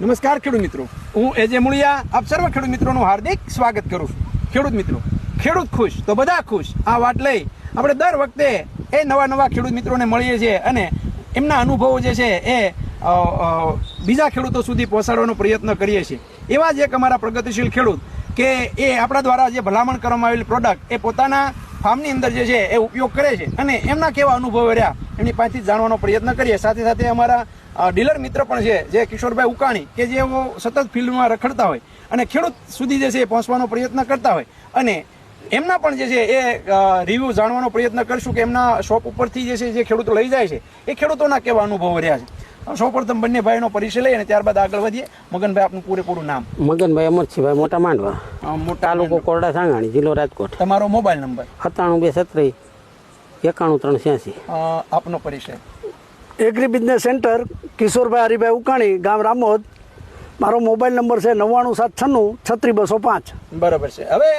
નમસ્કાર ખેડૂત મિત્રો. હું એજે મુળિયા, આપ સર્વ ખેડૂત મિત્રોનું હાર્દિક સ્વાગત કરું છું. ખેડૂત મિત્રો, ખેડૂત ખુશ તો બધા ખુશ. આ વાત લઈ આપણે દર વખતે એ નવા નવા ખેડૂત મિત્રોને મળીએ છીએ અને એમના અનુભવો જે છે એ બીજા ખેડૂતો સુધી પહોંચાડવાનો પ્રયત્ન કરીએ છીએ. એવા જ એક અમારા પ્રગતિશીલ ખેડૂત કે એ આપણા દ્વારા જે ભલામણ કરવામાં આવેલી પ્રોડક્ટ એ પોતાના ફાર્મની અંદર જે છે એ ઉપયોગ કરે છે અને એમના કેવા અનુભવો રહ્યા, એમની પાસેથી જાણવાનો પ્રયત્ન કરીએ. સાથે સાથે અમારા ડીલર મિત્ર પણ છે, જે કિશોરભાઈ ઉકાણી, કે જેઓ સતત ફિલ્ડમાં રખડતા હોય અને ખેડૂત સુધી જે છે એ પહોંચવાનો પ્રયત્ન કરતા હોય. અને એમના પણ જે છે એ રિવ્યૂ જાણવાનો પ્રયત્ન કરશું કે એમના શોપ ઉપરથી જે છે જે ખેડૂતો લઈ જાય છે એ ખેડૂતોના કેવા અનુભવો રહ્યા છે. સૌપ્રથમ બંને ભાઈનો પરિચય લઈ અને ત્યારબાદ આગળ વધીએ. મગનભાઈ આપનું પૂરેપૂરું નામ. મગનભાઈ અમરસિંહભાઈ મોટા માંડવા. મોટા તાલુકો કોરડા સાંગાણી જિલ્લો રાજકોટ. તમારો મોબાઈલ નંબર? સત્તાણું બે સત્રી એકાણું ત્રણ છ્યાસી. આપનો પરિચય. Agri business centre Kishorbhai Haribhai Ukani ગામ રામોદ. મારો મોબાઈલ નંબર છે નવ્વાણું સાત છન્નું છત્રી બસો પાંચ. બરોબર છે. હવે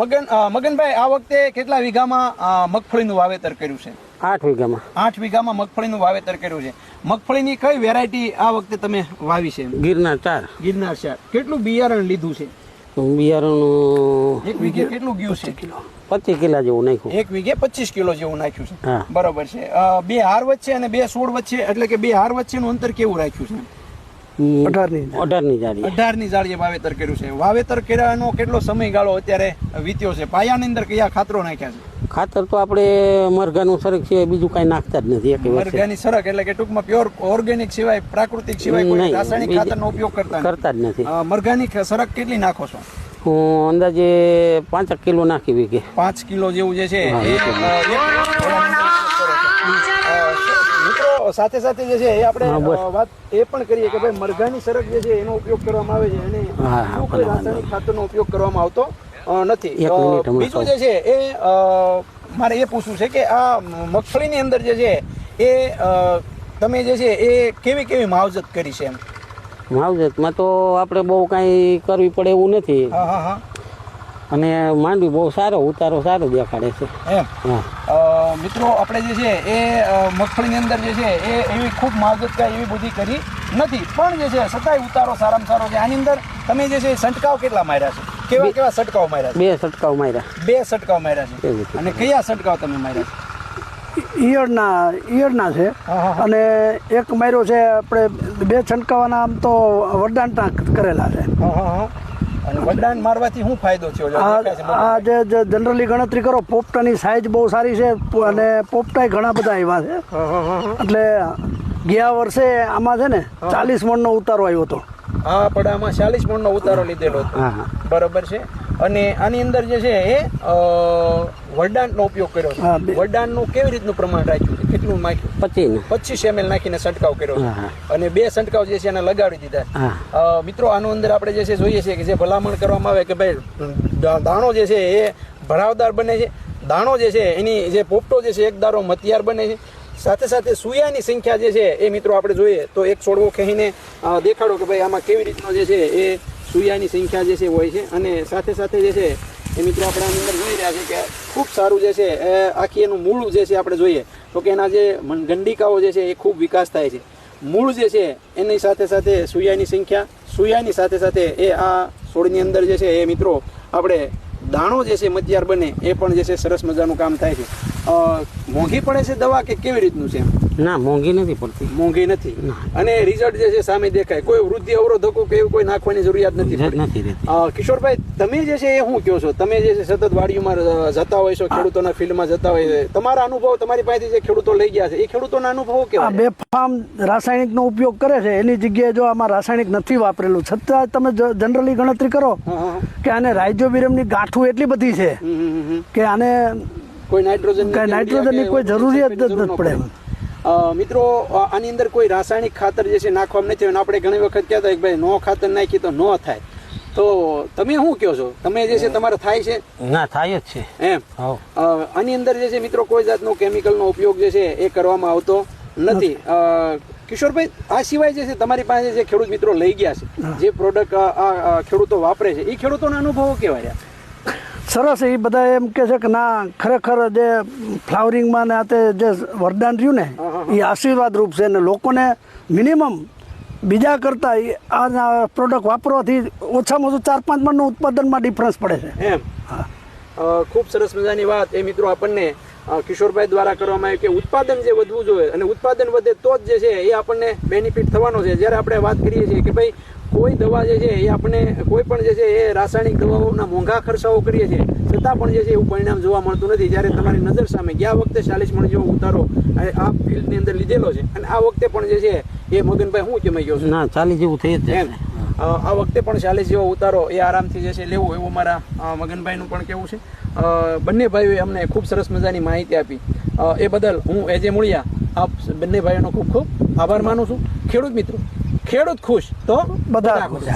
મગન મગનભાઈ આ વખતે કેટલા વીઘામાં મગફળીનું વાવેતર કર્યું છે? આઠ વીઘામાં. આઠ વીઘામાં મગફળીનું વાવેતર કર્યું છે. મગફળીની કઈ વેરાયટી આ વખતે તમે વાવી છે? ગિરનાર ચાર. ગિરનાર ચાર. કેટલું બિયારણ લીધું છે? બિયારણ એક વીઘે કેટલું ગયું છે? કિલો. પચીસ કિલો જેવું નાખ્યું. એક વીઘે પચીસ કિલો જેવું નાખ્યું છે. બરાબર છે. બે હાર વચ્ચે અને બે સોળ વચ્ચે એટલે કે બે હાર વચ્ચેનું અંતર કેવું રાખ્યું છે? અઢારની અઢારની જાળી. અઢારની જાળીએ વાવેતર કર્યું છે. વાવેતર કર્યાનો કેટલો સમયગાળો અત્યારે વીત્યો છે? પાયાની અંદર કયા ખાતરો નાખ્યા છે? ખાતર તો આપણે મરઘાનું સરક છે બીજું કાંઈ નાખતા જ નથી એક મરઘાની સરક એટલે કે ટૂંકમાં પ્યોર ઓર્ગેનિક સિવાય પ્રાકૃતિક સિવાય કોઈ રાસાયણિક ખાતરનો ઉપયોગ કરતા કરતા જ નથી. મરઘાની સરક કેટલી નાખો છો? હું અંદાજે પાંચક કિલો નાખી વીઘે. પાંચ કિલો જેવું જે છે સાથે સાથે જે છે એ આપણે વાત એ પણ કરીએ કે ભાઈ મરઘાની સરક જે છે એનો ઉપયોગ કરવામાં આવે છે અને રાસાયણિક ખાતરનો ઉપયોગ કરવામાં આવતો નથી. બીજું જે છે એ મારે એ પૂછવું છે કે આ મગફળીની અંદર જે છે એ તમે જે છે એ કેવી કેવી માવજત કરી છે એમ? માવજતમાં તો આપણે બહુ કાંઈ કરવી પડે એવું નથી. હા હા હા. અને માંડવી બહુ સારો ઉતારો સારો દેખાડે છે. એમ? હા. મિત્રો આપણે જે છે એ મગફળીની અંદર જે છે એ એવી ખૂબ માવજત કાંઈ એવી બધી કરી નથી. પણ જે છે છતાંય ઉતારો સારામાં સારો છે. આની અંદર તમે જે છે છંટકાવ કેટલા માર્યા છે? કેવા કેવા છંટકાવ માર્યા છે? બે છંટકાવ માર્યા. બે છંટકાવ માર્યા છે. અને કયા છંટકાવ તમે માર્યા છે? ઈયળના ઈયળના છે. અને એક માર્યો છે આપણે બે છંટકાવાના આમ તો વરદાનતા કરેલા છે. હા હા હા. અને વડાન મારવાથી શું ફાયદો થયો? આ. જે જનરલી ગણતરી કરો પોપટાની સાઇઝ બહુ સારી છે અને પોપટાય ઘણા બધા એવા છે હા, હા, હા, હા. એટલે ગયા વર્ષે આમાં છે ને ચાલીસ મણનો ઉતારો આવ્યો હતો આ પડામાં ચાલીસ મણનો ઉતારો લીધેલો હતો હા હા બરોબર છે અને આની અંદર જે છે એ વરદાનનો ઉપયોગ કર્યો છે. વરદાનનું કેવી રીતનું પ્રમાણ રાખ્યું છે? કેટલું નાખ્યું? પચીસ. પચીસ એમએલ નાખીને છંટકાવ કર્યો છે. અને બે છંટકાવ જે છે એને લગાડી દીધા. મિત્રો આનો અંદર આપણે જે છે જોઈએ છીએ કે જે ભલામણ કરવામાં આવે કે ભાઈ દાણો જે છે એ ભરાવદાર બને છે. દાણો જે છે એની જે પોપટો જે છે એક દારો મતિયાર બને છે. સાથે સાથે સુયાની સંખ્યા જે છે એ મિત્રો આપણે જોઈએ તો એક છોડવો ખેહીને દેખાડો કે ભાઈ આમાં કેવી રીતનો જે છે એ સુયાની સંખ્યા જે છે હોય છે અને સાથે સાથે જે છે એ મિત્રો આપણે આની અંદર જોઈ રહ્યા છે કે ખૂબ સારું જે છે એ આખી એનું મૂળ જે છે આપણે જોઈએ તો કે એના જે ગંડિકાઓ જે છે એ ખૂબ વિકાસ થાય છે મૂળ જે છે એની સાથે સાથે સૂર્યાની સંખ્યા સૂર્યાની સાથે સાથે એ આ છોડની અંદર જે છે એ મિત્રો આપણે દાણો જે છે મધ્યાર બને એ પણ જે છે સરસ મજાનું કામ થાય છે મોંઘી પડે છે દવા કે કેવી રીતનું છે એમ? ના મોંઘી નથી પડતી. મોંઘી નથી. અને રિઝલ્ટ જે છે સામે દેખાય. કોઈ વૃદ્ધિ અવરોધકો કે એવું કોઈ નાખવાની જરૂરિયાત નથી કિશોરભાઈ તમે જે છે એ શું કહો છો? તમે જે છે સતત વાડીઓમાં જતા હોય છો ખેડૂતોના ફિલ્ડમાં જતા હોય છે. તમારા અનુભવ તમારી પાસેથી જે ખેડૂતો લઈ ગયા છે એ ખેડૂતોના અનુભવો આ કેવા બે ફાર્મ રાસાયણિકનો ઉપયોગ કરે છે. એની જગ્યાએ જો આમાં રાસાયણિક નથી વાપરેલું. છતાં તમે જનરલી ગણતરી કરો હા, હા, હા. કે આને રાઇઝોબિરમની ગાંઠું એટલી બધી છે. કે આને કોઈ નાઇટ્રોજન કાંઈ નાઇટ્રોજનની કોઈ જરૂરિયાત જ નથી પડે. એમ. મિત્રો આની અંદર કોઈ રાસાયણિક ખાતર જે છે નાખવામાં નથી અને આપણે ઘણી વખત કહેતા કે ભાઈ નો ખાતર નાખી તો નો થાય. તો તમે શું કહો છો? તમે જે છે તમારે થાય છે? ના થાય જ છે. એમ? આની અંદર જે છે મિત્રો કોઈ જાતનો કેમિકલનો ઉપયોગ જે છે એ કરવામાં આવતો નથી. કિશોરભાઈ આ સિવાય જે છે તમારી પાસે જે ખેડૂત મિત્રો લઈ ગયા છે જે પ્રોડક્ટ આ ખેડૂતો વાપરે છે એ ખેડૂતોના અનુભવો કેવા રહ્યા? સરસ એ બધા એમ કે છે કે ના ખરેખર જે ફ્લાવરિંગમાં ને આ તે જે વરદાન રહ્યું ને એ આશીર્વાદ રૂપ છે ને લોકોને મિનિમમ બીજા કરતાં આ પ્રોડક્ટ વાપરવાથી ઓછામાં ઓછું ચાર પાંચ મણનું ઉત્પાદનમાં ડિફરન્સ પડે છે. એમ. હા. ખૂબ સરસ મજાની વાત. એ મિત્રો આપણને કિશોરભાઈ દ્વારા કરવામાં આવ્યું કે ઉત્પાદન જે વધવું જોઈએ અને ઉત્પાદન વધે તો જ જે છે એ આપણને બેનિફિટ થવાનો છે. જ્યારે આપણે વાત કરીએ છીએ કે ભાઈ કોઈ દવા જે છે એ આપણે કોઈ પણ જે છે એ રાસાયણિક દવાઓના મોંઘા ખર્ચાઓ કરીએ છીએ છતાં પણ જે છે એવું પરિણામ જોવા મળતું નથી. જ્યારે તમારી નજર સામે ગયા વખતે ચાલીસ મણ જેવો ઉતારો આ ફિલ્ડની અંદર લીધેલો છે અને આ વખતે પણ જે છે એ મગનભાઈ હું કેમ ગયો છું? ના ચાલી જેવું થઈ જ આ વખતે પણ ચાલીસ જેવો ઉતારો એ આરામથી જે છે લેવો એવું મારા મગનભાઈનું પણ કેવું છે. બંને ભાઈઓએ અમને ખૂબ સરસ મજાની માહિતી આપી. એ બદલ હું એજે મૂળિયા આપ બંને ભાઈઓનો ખૂબ ખૂબ આભાર માનું છું. ખેડૂત મિત્રો ખેડૂત ખુશ તો બધા ખુશ.